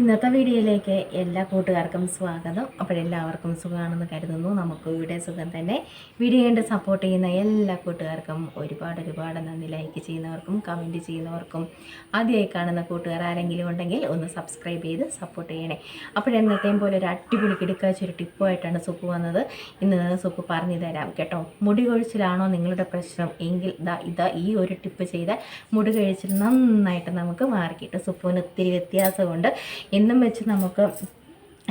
ഇന്നത്തെ വീഡിയോയിലേക്ക് എല്ലാ കൂട്ടുകാർക്കും സ്വാഗതം. അപ്പോഴെല്ലാവർക്കും സുഖമാണെന്ന് കരുതുന്നു. നമുക്ക് ഇവിടെ സുഖം തന്നെ. വീഡിയോ കണ്ട് സപ്പോർട്ട് ചെയ്യുന്ന എല്ലാ കൂട്ടുകാർക്കും ഒരുപാട് ഒരുപാട് നന്ദി. ലൈക്ക് ചെയ്യുന്നവർക്കും കമന്റ് ചെയ്യുന്നവർക്കും ആദ്യമായി കാണുന്ന കൂട്ടുകാർ ആരെങ്കിലും ഉണ്ടെങ്കിൽ ഒന്ന് സബ്സ്ക്രൈബ് ചെയ്ത് സപ്പോർട്ട് ചെയ്യണേ. അപ്പോഴെന്നത്തെയും പോലെ ഒരു അടിപൊളി കിടക്കാച്ച ഒരു ടിപ്പുമായിട്ടാണ് സുപ്പ് വന്നത്. ഇന്ന് സുപ്പ് പറഞ്ഞു തരാം കേട്ടോ. മുടി കൊഴിച്ചിലാണോ നിങ്ങളുടെ പ്രശ്നം? എങ്കിൽ ഇതാ ഇതാ ഈ ഒരു ടിപ്പ് ചെയ്താൽ മുടി കൊഴിച്ചിൽ നന്നായിട്ട് നമുക്ക് മാറിക്കിട്ടും. സുപ്പിന് ഒത്തിരി വ്യത്യാസമുണ്ട്. എന്നും വെച്ച് നമുക്ക്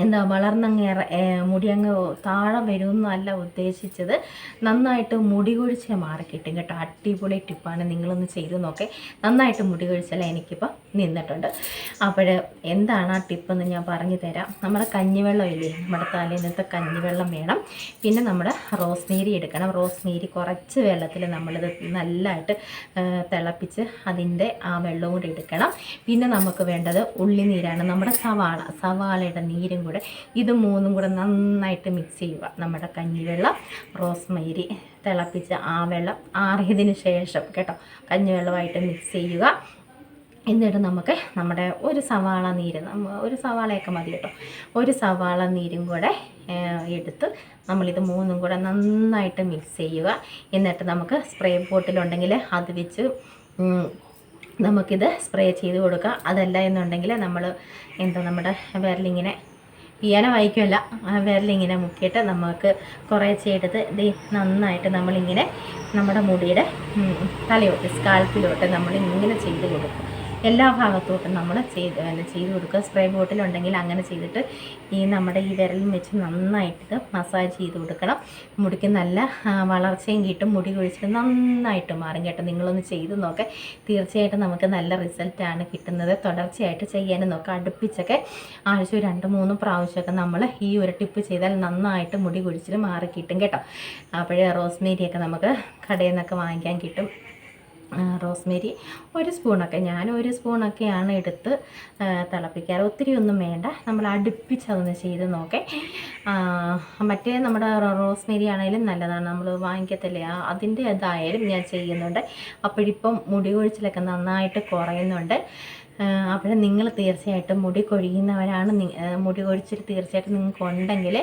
എന്താ വളർന്നങ്ങ് മുടിയങ്ങ് താഴെ വരുമെന്നല്ല ഉദ്ദേശിച്ചത്. നന്നായിട്ട് മുടി കൊഴിച്ചിൽ മാറിക്കിട്ടും കേട്ടോ. അടിപൊളി ടിപ്പാണ്. നിങ്ങളൊന്ന് ചെയ്ത് നോക്കേ. നന്നായിട്ട് മുടി കൊഴിച്ചാൽ എനിക്കിപ്പോൾ നിന്നിട്ടുണ്ട്. അപ്പോൾ എന്താണ് ആ ടിപ്പെന്ന് ഞാൻ പറഞ്ഞു തരാം. നമ്മുടെ കഞ്ഞിവെള്ളം ഇല്ലേ? നമ്മുടെ തലേന്നത്തെ കഞ്ഞിവെള്ളം വേണം. പിന്നെ നമ്മുടെ റോസ്മേരി എടുക്കണം. റോസ്മേരി കുറച്ച് വെള്ളത്തിൽ നമ്മളിത് നല്ലതായിട്ട് തിളപ്പിച്ച് അതിന്റെ ആ വെള്ളവും കൂടി എടുക്കണം. പിന്നെ നമുക്ക് വേണ്ടത് ഉള്ളിനീരാണ്. നമ്മുടെ സവാള സവാളയുടെ നീരും കൂടെ. ഇത് മൂന്നും കൂടെ നന്നായിട്ട് മിക്സ് ചെയ്യുക. നമ്മുടെ കഞ്ഞിവെള്ളം റോസ്മേരി തിളപ്പിച്ച് ആ വെള്ളം ആറിയതിന് ശേഷം കേട്ടോ കഞ്ഞിവെള്ളമായിട്ട് മിക്സ് ചെയ്യുക. എന്നിട്ട് നമുക്ക് നമ്മുടെ ഒരു സവാള നീര് ഒരു സവാളയൊക്കെ മതി കേട്ടോ. ഒരു സവാള നീരും കൂടെ എടുത്ത് നമ്മളിത് മൂന്നും കൂടെ നന്നായിട്ട് മിക്സ് ചെയ്യുക. എന്നിട്ട് നമുക്ക് സ്പ്രേ ബോട്ടിലുണ്ടെങ്കിൽ അത് വെച്ച് നമുക്കിത് സ്പ്രേ ചെയ്ത് കൊടുക്കുക അതല്ല എന്നുണ്ടെങ്കിൽ നമ്മൾ എന്താ നമ്മുടെ വിരലിങ്ങനെ പിയാന വായിക്കുമല്ല. വിരലിങ്ങനെ മുക്കിയിട്ട് നമുക്ക് കുറേശ്ശെ എടുത്ത് ഇത് നന്നായിട്ട് നമ്മളിങ്ങനെ നമ്മുടെ മുടിയുടെ തലയോട്ട് സ്കാൽപ്പിലോട്ട് നമ്മളിങ്ങനെ ചെയ്ത് കൊടുക്കും. എല്ലാ ഭാഗത്തോട്ടും നമ്മൾ ചെയ്ത് ചെയ്ത് കൊടുക്കുക. സ്പ്രേ ബോട്ടിലുണ്ടെങ്കിൽ അങ്ങനെ ചെയ്തിട്ട് ഈ നമ്മുടെ ഈ വിരലും വെച്ച് നന്നായിട്ട് മസാജ് ചെയ്ത് കൊടുക്കണം. മുടിക്ക് നല്ല വളർച്ചയും കിട്ടും. മുടി കൊഴിച്ചിട്ട് നന്നായിട്ട് മാറും കേട്ടോ. നിങ്ങളൊന്ന് ചെയ്ത് നോക്കുക തീർച്ചയായിട്ടും നമുക്ക് നല്ല റിസൾട്ടാണ് കിട്ടുന്നത്. തുടർച്ചയായിട്ട് ചെയ്യാനും നോക്കുക അടുപ്പിച്ചൊക്കെ ആഴ്ച രണ്ട് മൂന്ന് പ്രാവശ്യമൊക്കെ നമ്മൾ ഈ ഒരു ടിപ്പ് ചെയ്താൽ നന്നായിട്ട് മുടി കുഴിച്ചിട്ട് മാറി കിട്ടും കേട്ടോ. അപ്പോഴേ റോസ്മേരിയൊക്കെ നമുക്ക് കടയിൽ നിന്നൊക്കെ വാങ്ങിക്കാൻ കിട്ടും. റോസ്മേരി ഒരു സ്പൂണൊക്കെ. ഞാൻ ഒരു സ്പൂണൊക്കെയാണ് എടുത്ത് തിളപ്പിക്കാറ്. ഒത്തിരി ഒന്നും വേണ്ട. നമ്മൾ അടുപ്പിച്ചതൊന്ന് ചെയ്ത് നോക്കേ. മറ്റേ നമ്മുടെ റോസ്മേരി ആണെങ്കിലും നല്ലതാണ്. നമ്മൾ വാങ്ങിക്കത്തില്ലേ? അതിന്റെ ഇതായാലും ഞാൻ ചെയ്യുന്നുണ്ട്. അപ്പോഴിപ്പം മുടി കൊഴിച്ചിലൊക്കെ നന്നായിട്ട് കുറയുന്നുണ്ട്. അപ്പോൾ നിങ്ങൾ തീർച്ചയായിട്ടും മുടി കൊഴിയുന്നവരാണ് മുടി കൊഴിച്ചിൽ തീർച്ചയായിട്ടും നിങ്ങൾക്ക് ഉണ്ടെങ്കിൽ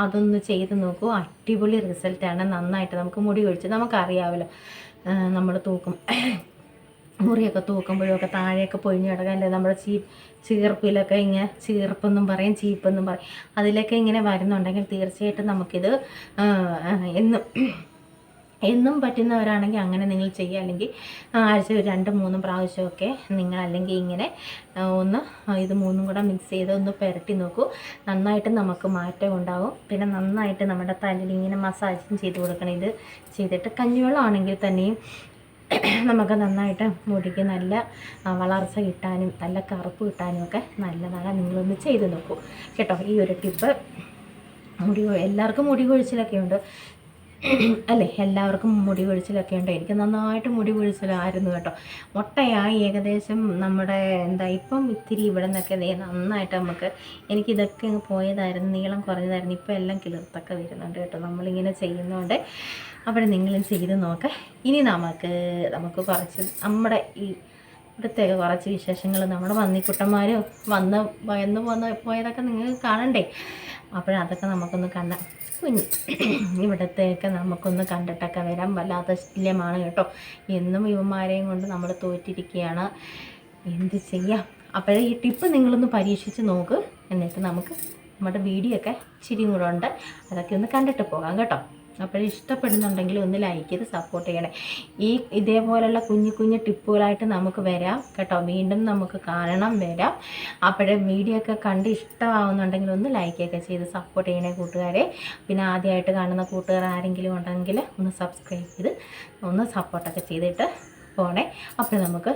അതൊന്ന് ചെയ്ത് നോക്കൂ. അടിപൊളി റിസൾട്ടാണ്. നന്നായിട്ട് നമുക്ക് മുടി കൊഴിച്ച് നമുക്കറിയാമല്ലോ നമ്മൾ തൂക്കും. മുറിയൊക്കെ തൂക്കുമ്പോഴൊക്കെ താഴെയൊക്കെ പൊഴിഞ്ഞു കിടക്കാല്ലേ നമ്മുടെ ചീ ചീർപ്പിലൊക്കെ ഇങ്ങനെ ചീർപ്പെന്നും പറയും ചീപ്പെന്നും പറയും. അതിലൊക്കെ ഇങ്ങനെ വരുന്നുണ്ടെങ്കിൽ തീർച്ചയായിട്ടും നമുക്കിത് എന്നും എന്നും പറ്റുന്നവരാണെങ്കിൽ അങ്ങനെ നിങ്ങൾ ചെയ്യുക. അല്ലെങ്കിൽ ആഴ്ച ഒരു രണ്ട് മൂന്ന് പ്രാവശ്യമൊക്കെ നിങ്ങൾ അല്ലെങ്കിൽ ഇങ്ങനെ ഒന്ന് ഇത് മൂന്നും കൂടെ മിക്സ് ചെയ്ത് ഒന്ന് പുരട്ടി നോക്കൂ. നന്നായിട്ട് നമുക്ക് മാറ്റം ഉണ്ടാവും. പിന്നെ നന്നായിട്ട് നമ്മുടെ തലയിൽ ഇങ്ങനെ മസാജും ചെയ്ത് കൊടുക്കണം. ഇത് ചെയ്തിട്ട് കഞ്ഞിവെള്ളം ആണെങ്കിൽ തന്നെയും നമുക്ക് നന്നായിട്ട് മുടിക്ക് നല്ല വളർച്ച കിട്ടാനും നല്ല കറുപ്പ് കിട്ടാനും ഒക്കെ നല്ലതാണ്. നിങ്ങളൊന്ന് ചെയ്ത് നോക്കൂ. കേട്ടോ ഈ ഒരു ടിപ്പ്. മുടി എല്ലാവർക്കും മുടി കൊഴിച്ചിലൊക്കെ ഉണ്ട്. അല്ലേ എല്ലാവർക്കും മുടി കൊഴിച്ചിലൊക്കെ ഉണ്ട് എനിക്ക് നന്നായിട്ട് മുടി കൊഴിച്ചിലായിരുന്നു കേട്ടോ. മുട്ടയായി ഏകദേശം നമ്മുടെ എന്താ ഇപ്പം ഇത്തിരി ഇവിടെ നിന്നൊക്കെ നന്നായിട്ട് നമുക്ക് എനിക്കിതൊക്കെ അങ്ങ് പോയതായിരുന്നു നീളം കുറഞ്ഞതായിരുന്നു. ഇപ്പം എല്ലാം കിളിർത്തൊക്കെ വരുന്നുണ്ട് കേട്ടോ. നമ്മളിങ്ങനെ ചെയ്യുന്നതുകൊണ്ട് അവിടെ നിങ്ങളും ചെയ്ത് നോക്കാം. ഇനി നമുക്ക് നമുക്ക് കുറച്ച് നമ്മുടെ ഈ ഇവിടുത്തെ കുറച്ച് വിശേഷങ്ങൾ നമ്മുടെ വന്നിക്കുട്ടന്മാരും വന്ന് വന്ന് പോന്ന് പോയതൊക്കെ നിങ്ങൾ കാണണ്ടേ? അപ്പോഴതൊക്കെ നമുക്കൊന്ന് കണ്ട കുഞ്ഞ്. ഇവിടത്തെയൊക്കെ നമുക്കൊന്ന് കണ്ടിട്ടൊക്കെ വരാൻ വല്ലാത്ത ശല്യമാണ് കേട്ടോ. എന്നും ഇവന്മാരെയും കൊണ്ട് നമ്മൾ തോറ്റിരിക്കുകയാണ്. എന്ത് ചെയ്യാം? അപ്പോഴേ ഈ ടിപ്പ് നിങ്ങളൊന്ന് പരീക്ഷിച്ച് നോക്ക്. എന്നിട്ട് നമുക്ക് നമ്മുടെ വീഡിയോ ഒക്കെ ഇച്ചിരി കൂടെ ഉണ്ട്. അതൊക്കെ ഒന്ന് കണ്ടിട്ട് പോകാം കേട്ടോ. അപ്പോൾ ഇഷ്ടപ്പെടുന്നുണ്ടെങ്കിൽ ഒന്ന് ലൈക്ക് ചെയ്ത് സപ്പോർട്ട് ചെയ്യണേ. ഈ ഇതേപോലെയുള്ള കുഞ്ഞു കുഞ്ഞു ടിപ്പുകളായിട്ട് നമുക്ക് വരാം കേട്ടോ. വീണ്ടും നമുക്ക് കാണണം വരാം. അപ്പോഴേ വീഡിയോ ഒക്കെ കണ്ട് ഇഷ്ടമാവുന്നുണ്ടെങ്കിൽ ഒന്ന് ലൈക്കൊക്കെ ചെയ്ത് സപ്പോർട്ട് ചെയ്യണേ കൂട്ടുകാരെ. പിന്നെ ആദ്യമായിട്ട് കാണുന്ന കൂട്ടുകാർ ആരെങ്കിലും ഉണ്ടെങ്കിൽ ഒന്ന് സബ്സ്ക്രൈബ് ചെയ്ത് ഒന്ന് സപ്പോർട്ടൊക്കെ ചെയ്തിട്ട് പോണേ. അപ്പോൾ നമുക്ക്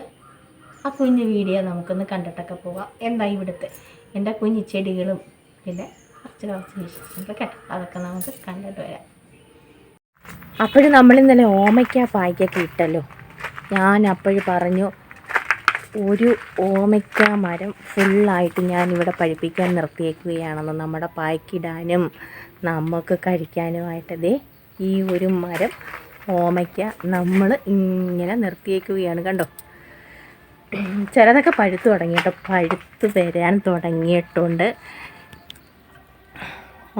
ആ കുഞ്ഞു വീഡിയോ നമുക്കൊന്ന് കണ്ടിട്ടൊക്കെ പോവാം. എന്താ ഇവിടുത്തെ? എന്റെ കുഞ്ഞു ചെടികളും പിന്നെ കുറച്ച് കുറച്ച് വിശേഷങ്ങളൊക്കെ അതൊക്കെ നമുക്ക് കണ്ടിട്ട് വരാം. അപ്പോഴും നമ്മൾ ഇന്നലെ ഓമയ്ക്ക പായ്ക്കൊക്കെ ഇട്ടല്ലോ. ഞാൻ അപ്പോഴും പറഞ്ഞു ഒരു ഓമയ്ക്ക മരം ഫുള്ളായിട്ട് ഞാൻ ഇവിടെ പഴിപ്പിക്കാൻ നിർത്തിയേക്കുകയാണെന്ന് നമ്മുടെ പായ്ക്കിടാനും നമുക്ക് കഴിക്കാനുമായിട്ടതേ ഈ ഒരു മരം ഓമയ്ക്ക നമ്മൾ ഇങ്ങനെ നിർത്തിയേക്കുകയാണ് കണ്ടോ? ചിലതൊക്കെ പഴുത്ത് തുടങ്ങിയിട്ട് പഴുത്ത് വരാൻ തുടങ്ങിയിട്ടുണ്ട്.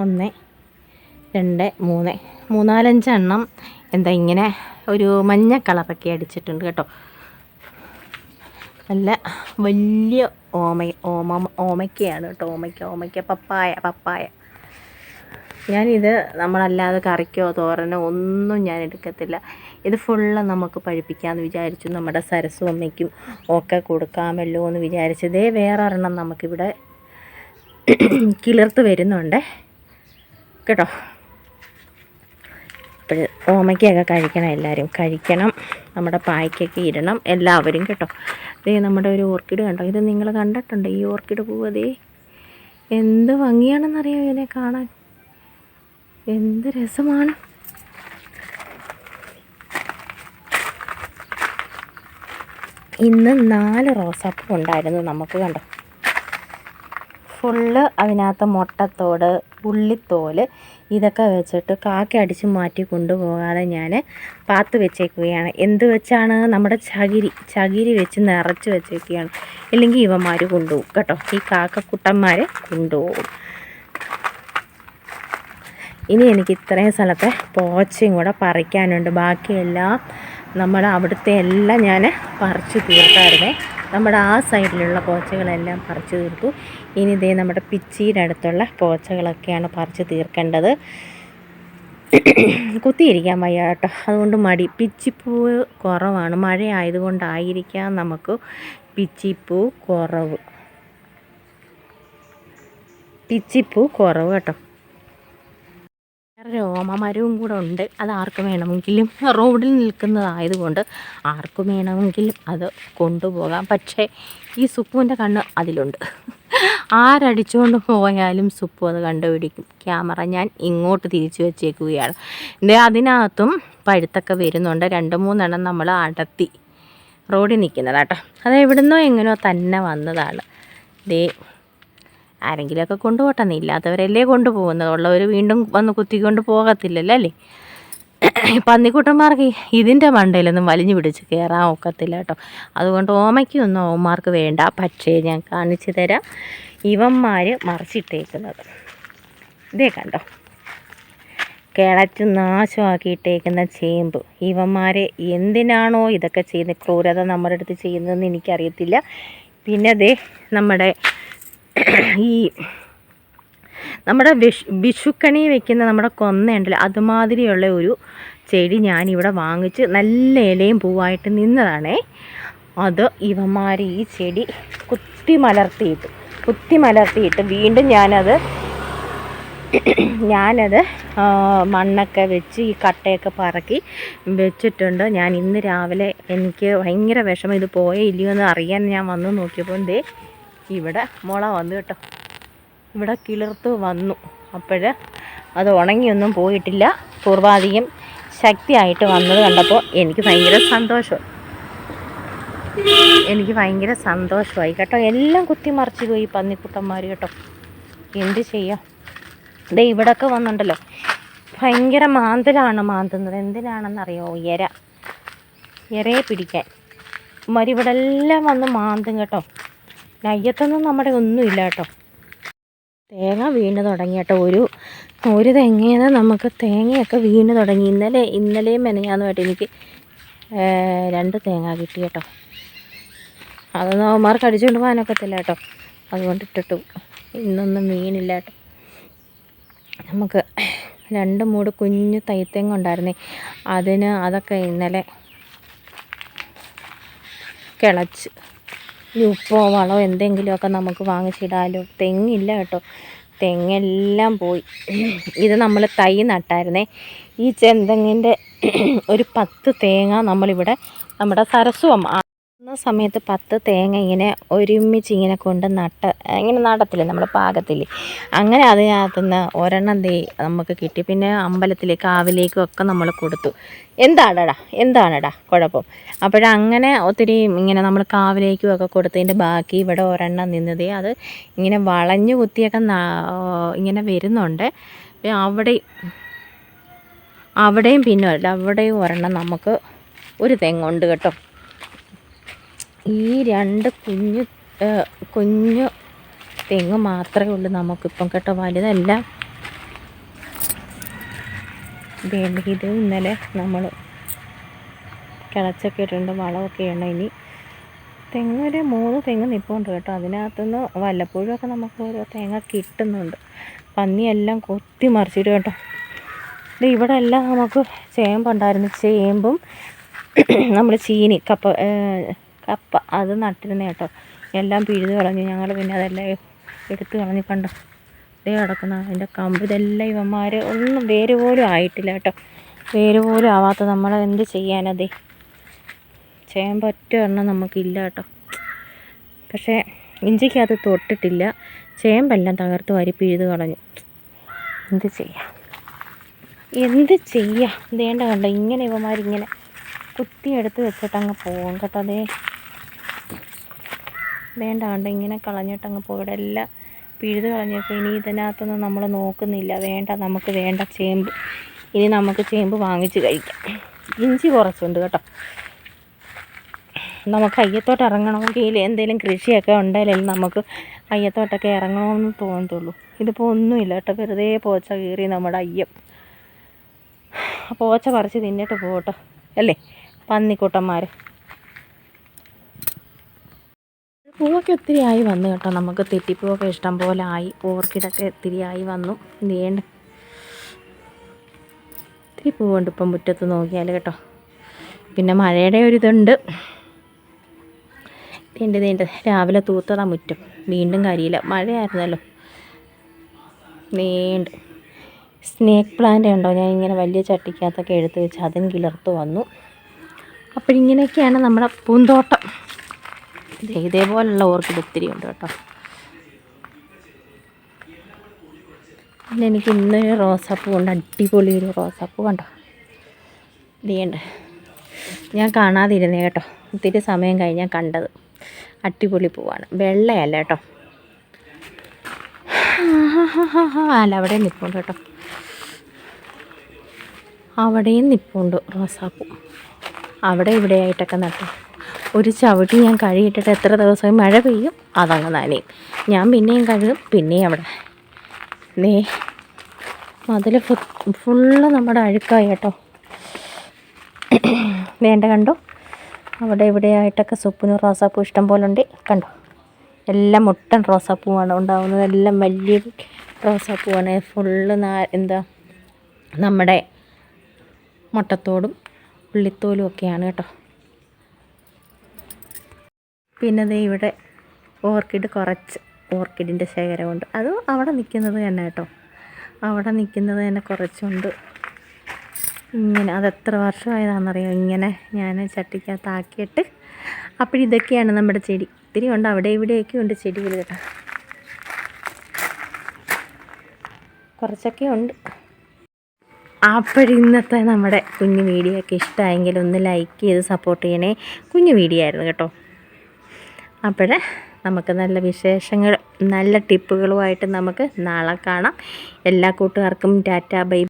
ഒന്ന് രണ്ട് മൂന്ന്. മൂന്നാലഞ്ചെണ്ണം എന്താ ഇങ്ങനെ ഒരു മഞ്ഞ കളറൊക്കെ അടിച്ചിട്ടുണ്ട് കേട്ടോ. നല്ല വലിയ ഓമ ഓമ ഓമയ്ക്കയാണ് കേട്ടോ. ഓമയ്ക്ക ഓമയ്ക്ക പപ്പായ പപ്പായ. ഞാനിത് നമ്മളല്ലാതെ കറിക്കോ തോരനോ ഒന്നും ഞാൻ എടുക്കത്തില്ല. ഇത് ഫുള്ള് നമുക്ക് പഴിപ്പിക്കാമെന്ന് വിചാരിച്ചു. നമ്മുടെ സരസ്വ അമ്മയ്ക്കും ഒക്കെ കൊടുക്കാമല്ലോ എന്ന് വിചാരിച്ചു. ഇതേ വേറെ ഒരെണ്ണം നമുക്കിവിടെ കിളിർത്ത് വരുന്നുണ്ട്. കേട്ടോ. ഓമയ്ക്കൊക്കെ കഴിക്കണം എല്ലാവരും. കഴിക്കണം. നമ്മുടെ പായ്ക്കൊക്കെ ഇടണം. എല്ലാവരും കേട്ടോ. ദേ നമ്മുടെ ഒരു ഓർക്കിഡ് കണ്ടോ? ഇത് നിങ്ങൾ കണ്ടിട്ടുണ്ടോ. ഈ ഓർക്കിഡ് പോവതേ എന്ത് ഭംഗിയാണെന്നറിയാമോ ഇതിനെ കാണാൻ? എന്ത് രസമാണ്. ഇന്ന് നാല് റോസാപ്പൂ ഉണ്ടായിരുന്നു നമുക്ക് കണ്ടോ? ഫുള്ള് അതിനകത്ത് മുട്ടത്തോട് ഉള്ളിത്തോൽ ഇതൊക്കെ വെച്ചിട്ട് കാക്ക അടിച്ച് മാറ്റി കൊണ്ടുപോകാതെ ഞാൻ പാത്ത് വെച്ചേക്കുകയാണ്. എന്ത് വെച്ചാണ്? നമ്മുടെ ചകിരി ചകിരി വെച്ച് നിറച്ച് വെച്ചേക്കുകയാണ്. ഇല്ലെങ്കിൽ ഇവന്മാർ കൊണ്ടുപോകും കേട്ടോ. ഈ കാക്കക്കുട്ടന്മാർ കൊണ്ടുപോകും. ഇനി എനിക്ക് ഇത്രയും സ്ഥലത്തെ പോച്ചയും കൂടെ പറിക്കാനുണ്ട്. ബാക്കിയെല്ലാം നമ്മൾ അവിടുത്തെ എല്ലാം ഞാൻ പറിച്ചു തീർത്തായിരുന്നേ. നമ്മുടെ ആ സൈഡിലുള്ള പോച്ചകളെല്ലാം പറിച്ചു തീർത്തു. ഇനി ഇതേ നമ്മുടെ പിച്ചിയുടെ അടുത്തുള്ള പോച്ചകളൊക്കെയാണ് പറിച്ചു തീർക്കേണ്ടത്. കുത്തിയിരിക്കാൻ വയ്യ കേട്ടോ. അതുകൊണ്ട് മടി. പിച്ചിപ്പൂ കുറവാണ്. മഴ ആയതുകൊണ്ടായിരിക്കാം നമുക്ക് പിച്ചിപ്പൂ കുറവ്. പിച്ചിപ്പൂ കുറവ് കേട്ടോ. രോമമരവും കൂടെ ഉണ്ട്. അത് ആർക്ക് വേണമെങ്കിലും റോഡിൽ നിൽക്കുന്നതായതുകൊണ്ട് ആർക്ക് വേണമെങ്കിലും അത് കൊണ്ടുപോകാം. പക്ഷേ ഈ സുപ്പുവിന്റെ കണ്ണ് അതിലുണ്ട്. ആരടിച്ചുകൊണ്ട് പോയാലും സുപ്പു അത് കണ്ടുപിടിക്കും. ക്യാമറ ഞാൻ ഇങ്ങോട്ട് തിരിച്ചു വച്ചേക്കുകയാണ്. എന്റെ അതിനകത്തും പഴുത്തൊക്കെ വരുന്നുണ്ട്. രണ്ട് മൂന്നെണ്ണം നമ്മൾ അടത്തി റോഡിൽ നിൽക്കുന്നതാട്ടോ. അത് എവിടുന്നോ എങ്ങനെയോ തന്നെ വന്നതാണ്. ദേ ആരെങ്കിലുമൊക്കെ കൊണ്ടുപോട്ടെ. ഇല്ലാത്തവരല്ലേ കൊണ്ടുപോകുന്നത് ഉള്ളവർ വീണ്ടും വന്ന് കുത്തിക്കൊണ്ട് പോകത്തില്ലല്ലോ അല്ലേ? പന്നിക്കുട്ടന്മാർക്ക് ഇതിന്റെ മണ്ടയിലൊന്നും വലിഞ്ഞു പിടിച്ച് കയറാൻ ഒക്കത്തില്ല കേട്ടോ. അതുകൊണ്ട് ഓമയ്ക്കൊന്നും ഓമാർക്ക് വേണ്ട. പക്ഷേ ഞാൻ കാണിച്ചു തരാം ഇവന്മാർ മറിച്ചിട്ടേക്കുന്നത്. ഇതേ കണ്ടോ? കിളച്ച് നാശമാക്കിയിട്ടേക്കുന്ന ചേമ്പ്. ഇവന്മാരെ എന്തിനാണോ ഇതൊക്കെ ചെയ്യുന്നത്? ക്രൂരത നമ്മുടെ അടുത്ത് ചെയ്യുന്നതെന്ന് എനിക്കറിയത്തില്ല. പിന്നെ ദേ നമ്മുടെ ഈ നമ്മുടെ വിഷു വിഷുക്കണി വെക്കുന്ന നമ്മുടെ കൊന്നയുണ്ടല്ലോ അതുമാതിരിയുള്ള ഒരു ചെടി ഞാനിവിടെ വാങ്ങിച്ച് നല്ല ഇലയും പൂവായിട്ട് നിന്നതാണേ. അത് ഇവന്മാർ ഈ ചെടി കുത്തി മലർത്തിയിട്ട് കുത്തി മലർത്തിയിട്ട്. വീണ്ടും ഞാനത് ഞാനത് മണ്ണൊക്കെ വെച്ച് ഈ കട്ടയൊക്കെ പറക്കി വെച്ചിട്ടുണ്ട്. ഞാൻ ഇന്ന് രാവിലെ എനിക്ക് ഭയങ്കര വിഷമം ഇത് പോയേ ഇല്ലയോ എന്ന് അറിയാൻ ഞാൻ വന്ന് നോക്കിയപ്പോൾ ദേ ഇവിടെ മുള വന്നു കേട്ടോ. ഇവിടെ കിളിർത്ത് വന്നു. അപ്പോൾ അത് ഉണങ്ങിയൊന്നും പോയിട്ടില്ല. പൂർവാധികം ശക്തിയായിട്ട് വന്നത് കണ്ടപ്പോൾ എനിക്ക് ഭയങ്കര സന്തോഷം. എനിക്ക് ഭയങ്കര സന്തോഷമായി കേട്ടോ. എല്ലാം കുത്തിമറിച്ച് പോയി പന്നിക്കുട്ടന്മാർ കേട്ടോ. എന്ത് ചെയ്യാം? ദേ ഇവിടൊക്കെ വന്നുണ്ടല്ലോ. ഭയങ്കര മാന്തലാണ് മാന്തുന്നത്. എന്തിനാണെന്നറിയോ? ഇര ഇരയെ പിടിക്കാൻ. എല്ലാം വന്ന് മാന്തും കേട്ടോ. നയ്യത്തൊന്നും നമ്മുടെ ഒന്നുമില്ല കേട്ടോ തേങ്ങ വീണ് തുടങ്ങി കേട്ടോ ഒരു ഒരു തെങ്ങേന്ന് നമുക്ക് തേങ്ങയൊക്കെ വീണ് തുടങ്ങി. ഇന്നലെ ഇന്നലെയും മെനഞ്ഞാന്നുമായിട്ട് എനിക്ക് രണ്ട് തേങ്ങ കിട്ടി കേട്ടോ അതൊന്നും അവന്മാർക്ക് അടിച്ചുകൊണ്ട് പോകാനൊക്കത്തില്ല കേട്ടോ. അതുകൊണ്ട് ഇട്ടിട്ടു ഇന്നൊന്നും വീണില്ല കേട്ടോ. നമുക്ക് രണ്ട് മൂട് കുഞ്ഞു തൈത്തേങ്ങ ഉണ്ടായിരുന്നേ. അതിന് അതൊക്കെ ഇന്നലെ കിളച്ച് ഇനി ഉപ്പോ വളമോ എന്തെങ്കിലുമൊക്കെ നമുക്ക് വാങ്ങിച്ചിടാലോ. തെങ്ങില്ല കേട്ടോ. തെങ്ങെല്ലാം പോയി. ഇത് നമ്മൾ തൈ നട്ടായിരുന്നേ. ഈ ചെന്തെങ്ങിന്റെ ഒരു പത്ത് തേങ്ങ നമ്മളിവിടെ നമ്മുടെ സരസ്വം ആ സമയത്ത് പത്ത് തേങ്ങ ഇങ്ങനെ ഒരുമിച്ച് ഇങ്ങനെ കൊണ്ട് നട്ട ഇങ്ങനെ നടത്തില്ലേ നമ്മൾ പാകത്തിൽ അങ്ങനെ അതിനകത്തുനിന്ന് ഒരെണ്ണം തേ നമുക്ക് കിട്ടി. പിന്നെ അമ്പലത്തിലേക്ക് കാവിലേക്കും ഒക്കെ നമ്മൾ കൊടുത്തു. എന്താണടാ? എന്താണടാ? കുഴപ്പം. അപ്പോഴങ്ങനെ ഒത്തിരി ഇങ്ങനെ നമ്മൾ കാവിലേക്കും ഒക്കെ കൊടുത്തതിന്റെ ബാക്കി ഇവിടെ ഒരെണ്ണം നിന്നതേ അത് ഇങ്ങനെ വളഞ്ഞു കുത്തിയൊക്കെ ഇങ്ങനെ വരുന്നുണ്ട്. അവിടെ അവിടെയും പിന്നെ അവിടെയും ഒരെണ്ണം നമുക്ക് ഒരു തെങ്ങുണ്ട് കേട്ടോ. ഈ രണ്ട് കുഞ്ഞു കുഞ്ഞു തെങ്ങ് മാത്രമേ ഉള്ളൂ നമുക്കിപ്പം കേട്ടോ വലുതല്ല. വേണ്ട ഇത് ഇന്നലെ നമ്മൾ കിളച്ചൊക്കെ ഇട്ടിട്ടുണ്ട് വളമൊക്കെ ഇടണം ഇനി. തെങ്ങ് ഒരു മൂന്ന് തെങ്ങ് നിൽപ്പുണ്ട് കേട്ടോ. അതിനകത്തുനിന്ന് വല്ലപ്പോഴും ഒക്കെ നമുക്ക് ഓരോ തേങ്ങ കിട്ടുന്നുണ്ട്. പന്നിയെല്ലാം കൊത്തി മറിച്ചിട്ട് കേട്ടോ. ഇവിടെ എല്ലാം നമുക്ക് ചേമ്പുണ്ടായിരുന്നു. ചേമ്പും നമ്മൾ ചീനി കപ്പ കപ്പ. അത് നട്ടിരുന്ന കേട്ടോ. എല്ലാം പിഴുത് കളഞ്ഞു. ഞങ്ങൾ പിന്നെ അതെല്ലാം എടുത്തു കളഞ്ഞു. കണ്ടോ? ഇതേ കിടക്കുന്ന. അതിന്റെ കമ്പ് ഇതെല്ലാം ഇവന്മാർ ഒന്നും വേര് പോലും ആയിട്ടില്ല കേട്ടോ. വേര് പോലും ആവാത്ത നമ്മൾ എന്ത് ചെയ്യാനതേ ചെയ്യാൻ ഒറ്റ എണ്ണം നമുക്കില്ല കേട്ടോ. പക്ഷേ ഇഞ്ചിക്കകത്ത് തൊട്ടിട്ടില്ല. ചേമ്പെല്ലാം തകർത്ത് വാരി പിഴുത് കളഞ്ഞു. എന്ത് ചെയ്യാം? എന്ത് ചെയ്യാം? വേണ്ട കണ്ടോ? ഇങ്ങനെ ഇവന്മാരിങ്ങനെ കുത്തിയെടുത്ത് വെച്ചിട്ടങ്ങ് പോകും കേട്ടോ അതേ വേണ്ട കണ്ട? ഇങ്ങനെ കളഞ്ഞിട്ടങ്ങ് ഇവിടെ എല്ലാം പിഴുത് കളഞ്ഞപ്പോൾ ഇനി ഇതിനകത്തൊന്നും നമ്മൾ നോക്കുന്നില്ല. വേണ്ട നമുക്ക് വേണ്ട ചേമ്പ്. ഇനി നമുക്ക് ചേമ്പ് വാങ്ങിച്ച് കഴിക്കാം. ഇഞ്ചി കുറച്ചുണ്ട് കേട്ടോ. നമുക്ക് അയ്യത്തോട്ട് ഇറങ്ങണമെങ്കിൽ എന്തെങ്കിലും കൃഷിയൊക്കെ ഉണ്ടെങ്കിലും നമുക്ക് അയ്യത്തോട്ടൊക്കെ ഇറങ്ങണമെന്ന് തോന്നത്തുള്ളൂ. ഇതിപ്പോൾ ഒന്നുമില്ല കേട്ടോ. വെറുതെ പോച്ച കീറി നമ്മുടെ അയ്യം. പോച്ച പറിച്ച് തിന്നിട്ട് പോകട്ടോ. അല്ലേ? പന്നിക്കൂട്ടന്മാർ പൂവൊക്കെ ഒത്തിരി ആയി വന്നു കേട്ടോ. നമുക്ക് തെറ്റിപ്പൂവൊക്കെ ഇഷ്ടം പോലെ ആയി. ഓർക്കിഡൊക്കെ ഒത്തിരി ആയി വന്നു. വേണ്ട. ഒത്തിരി പൂവുണ്ട് ഇപ്പം മുറ്റത്ത് നോക്കിയാൽ കേട്ടോ. പിന്നെ മഴയുടെ ഒരിതുണ്ട്. നീണ്ട് നീണ്ട്. രാവിലെ തൂത്തതാ മുറ്റം. വീണ്ടും കരിയില്ല മഴയായിരുന്നല്ലോ. നീണ്ട്. സ്നേക്ക് പ്ലാന്റ് ഉണ്ടോ? ഞാൻ ഇങ്ങനെ വലിയ ചട്ടിക്കകത്തൊക്കെ എടുത്ത് വെച്ച് അതും കിളർത്ത് വന്നു. അപ്പോഴിങ്ങനെയൊക്കെയാണ് നമ്മുടെ പൂന്തോട്ടം. ഇതേപോലുള്ള ഓർക്കിഡ് ഒത്തിരി ഉണ്ട് കേട്ടോ. പിന്നെ എനിക്ക് ഇന്നൊരു റോസാപ്പൂ ഉണ്ട് അടിപൊളി ഒരു റോസാപ്പൂ കണ്ടോ? ഇതേണ്ട ഞാൻ കാണാതിരുന്നേ കേട്ടോ. ഒത്തിരി സമയം കഴിഞ്ഞാൽ കണ്ടത്. അടിപൊളി പൂവാണ്. വെള്ളയല്ല കേട്ടോ. അല്ല അവിടെ നിൽപ്പുണ്ട് കേട്ടോ. അവിടെയും നിൽപ്പുണ്ട് റോസാപ്പൂ. അവിടെ ഇവിടെ ആയിട്ടൊക്കെ നട്ടു. ഒരു ചവിട്ടി ഞാൻ കഴുകിയിട്ടിട്ട് എത്ര ദിവസമായി മഴ പെയ്യും? അതങ്ങ് നനയും. ഞാൻ പിന്നെയും കഴുകും പിന്നെയും അവിടെ. നേ മതിൽ ഫുള്ള് നമ്മുടെ അഴുക്കായി കേട്ടോ. വേണ്ട കണ്ടോ? അവിടെ ഇവിടെ ആയിട്ടൊക്കെ സുപ്പിന് റോസാപ്പൂ ഇഷ്ടം പോലെ ഉണ്ട്. കണ്ടോ? എല്ലാം മുട്ടൻ റോസാപ്പൂവാണ് ഉണ്ടാവുന്നത്. എല്ലാം വലിയ റോസാപ്പൂവാണ്. ഫുള്ള് എന്താ നമ്മുടെ മുട്ടത്തോടും ഉള്ളിത്തോലും ഒക്കെയാണ് കേട്ടോ. പിന്നെ ദേ ഇവിടെ ഓർക്കിഡ് കുറച്ച് ഓർക്കിഡിന്റെ ശേഖരമുണ്ട്. അത് അവിടെ നിൽക്കുന്നത് തന്നെ കേട്ടോ. അവിടെ നിൽക്കുന്നത് തന്നെ കുറച്ചുണ്ട്. ഇങ്ങനെ അത് എത്ര വർഷമായതാണെന്നറിയാം? ഇങ്ങനെ ഞാൻ ചട്ടിക്കകത്താക്കിയിട്ട് അപ്പോഴിതൊക്കെയാണ് നമ്മുടെ ചെടി. ഒത്തിരി ഉണ്ട്. അവിടെ ഇവിടെയൊക്കെ ഉണ്ട് ചെടികൾ കേട്ടോ. കുറച്ചൊക്കെ ഉണ്ട്. അപ്പോഴിന്നത്തെ നമ്മുടെ കുഞ്ഞു വീഡിയോ ഒക്കെ ഇഷ്ടമായെങ്കിൽ ഒന്ന് ലൈക്ക് ചെയ്ത് സപ്പോർട്ട് ചെയ്യണേ. കുഞ്ഞു വീഡിയോ ആയിരുന്നു കേട്ടോ. അപ്പോൾ നമുക്ക് നല്ല വിശേഷങ്ങൾ നല്ല ടിപ്പുകളുമായിട്ട് നമുക്ക് നാളെ കാണാം. എല്ലാ കൂട്ടുകാർക്കും ടാറ്റ ബൈ